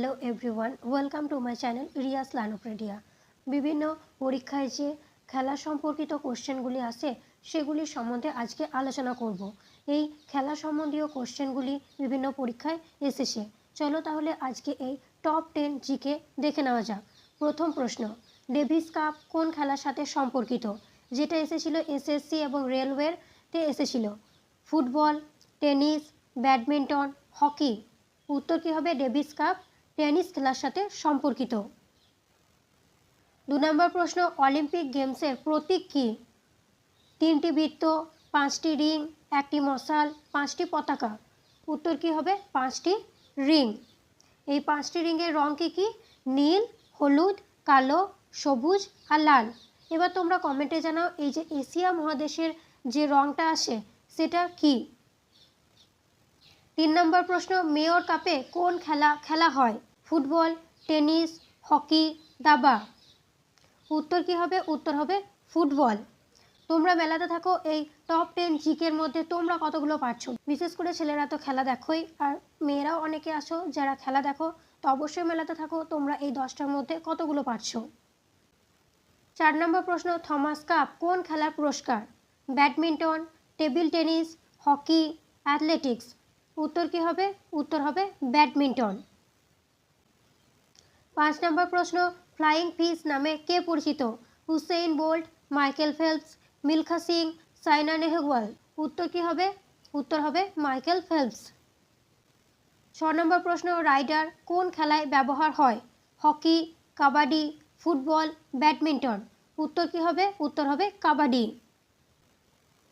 Hello everyone welcome to my channel Riya's লানোপ্রেডিয়া বিভিন্ন পরীক্ষায় যে খেলা সম্পর্কিত কোশ্চেনগুলি আসে সেগুলি সম্বন্ধে আজকে আলোচনা করব। এই খেলা সম্বন্ধীয় কোশ্চেনগুলি বিভিন্ন পরীক্ষায় এসেছে। চলো তাহলে আজকে এই টপ টেন জিকে দেখে নেওয়া যাক। প্রথম প্রশ্ন ডেভিস কাপ কোন খেলার সাথে সম্পর্কিত? যেটা এসেছিল এসএসসি এবং রেলওয়েতে এসেছিল। Football, tennis, badminton, hockey. উত্তর কী হবে? ডেভিস কাপ টেনিস খেলার সাথে সম্পর্কিত। দু নম্বর প্রশ্ন, অলিম্পিক গেমসের প্রতীক কী? তিনটি বৃত্ত, পাঁচটি রিং, একটি মশাল, পাঁচটি পতাকা। উত্তর কী হবে? পাঁচটি রিং। এই পাঁচটি রিংয়ের রং কী কী? নীল, হলুদ, কালো, সবুজ আর লাল। এবার তোমরা কমেন্টে জানাও, এই যে এশিয়া মহাদেশের যে রংটা আসে, সেটা কী? তিন নম্বর প্রশ্ন, মেয়র কাপে কোন খেলা খেলা হয়? ফুটবল, টেনিস, হকি, দাবা? উত্তর কি হবে? উত্তর হবে ফুটবল। তোমরা মেলাতে থাকো এই টপ টেন জিকের মধ্যে, তোমরা কতগুলো পারছ? বিশেষ করে ছেলেরা তো খেলা দেখোই, আর মেয়েরাও অনেকে আসো যারা খেলা দেখো, তো অবশ্যই মেলাতে থাকো, তোমরা এই দশটার মধ্যে কতগুলো পারছ? চার নম্বর প্রশ্ন, থমাস কাপ কোন খেলার পুরস্কার? Badminton, table tennis, hockey, athletics. উত্তর কি হবে? উত্তর হবে ব্যাডমিন্টন। পাঁচ নম্বর প্রশ্ন, ফ্লাইং ফিশ নামে কে পরিচিত? Usain Bolt, Michael Phelps, Milkha Singh, Saina Nehwal. উত্তর কি হবে? উত্তর হবে মাইকেল ফেলপস। ছ নম্বর প্রশ্ন, রাইডার কোন খেলায় ব্যবহার হয়? Hockey, kabaddi, football, badminton. উত্তর কি হবে? উত্তর হবে কাবাডি।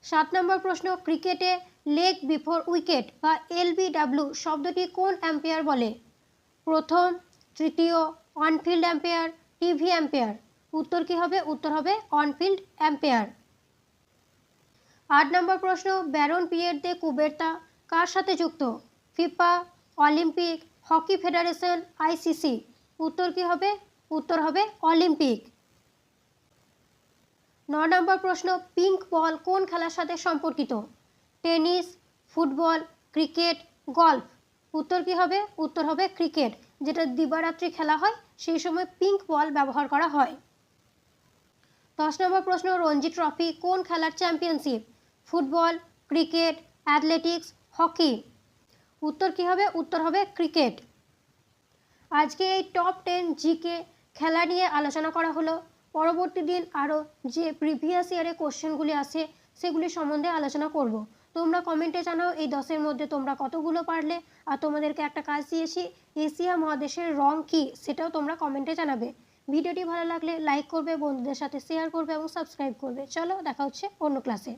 সাত নম্বর প্রশ্ন, ক্রিকেটে লেগ বিফোর উইকেট বা এলবিডাব্লিউ শব্দটি কোন অ্যাম্পায়ার বলে? প্রথম, তৃতীয় অনফিল্ড অ্যাম্পায়ার, টিভি অ্যাম্পায়ার। উত্তর কি হবে? উত্তর হবে অনফিল্ড অ্যাম্পায়ার। আট নম্বর প্রশ্ন, ব্যারন পিয়ের দে কুবেরতা কার সাথে যুক্ত? FIFA, Olympic, hockey federation ICC উত্তর কি হবে? উত্তর হবে অলিম্পিক। ন নম্বর প্রশ্ন, পিঙ্ক বল কোন খেলার সাথে সম্পর্কিত? Tennis, football, cricket, golf. উত্তর কি হবে? উত্তর হবে ক্রিকেট, যেটা দিবারাত্রি খেলা হয়, সেই সময় পিঙ্ক বল ব্যবহার করা হয়। দশ নম্বর প্রশ্ন, রঞ্জি ট্রফি কোন খেলার championship football, cricket athletics hockey উত্তর কি হবে? উত্তর হবে ক্রিকেট। আজকে এই টপ টেন জিকে খেলা নিয়ে আলোচনা করা হলো। পরবর্তী দিন আরও যে প্রিভিয়াস ইয়ারে কোশ্চেনগুলি আছে সেগুলি সম্বন্ধে আলোচনা করব। তোমরা কমেন্টে জানাও এই দশের মধ্যে তোমরা কতগুলো পারলে। আর তোমাদেরকে একটা কাজ দিয়েছি, এশিয়া মহাদেশের রং কী সেটাও তোমরা কমেন্টে জানাবে। ভিডিওটি ভালো লাগলে লাইক করবে, বন্ধুদের সাথে শেয়ার করবে এবং সাবস্ক্রাইব করবে। চলো দেখা হচ্ছে অন্য ক্লাসে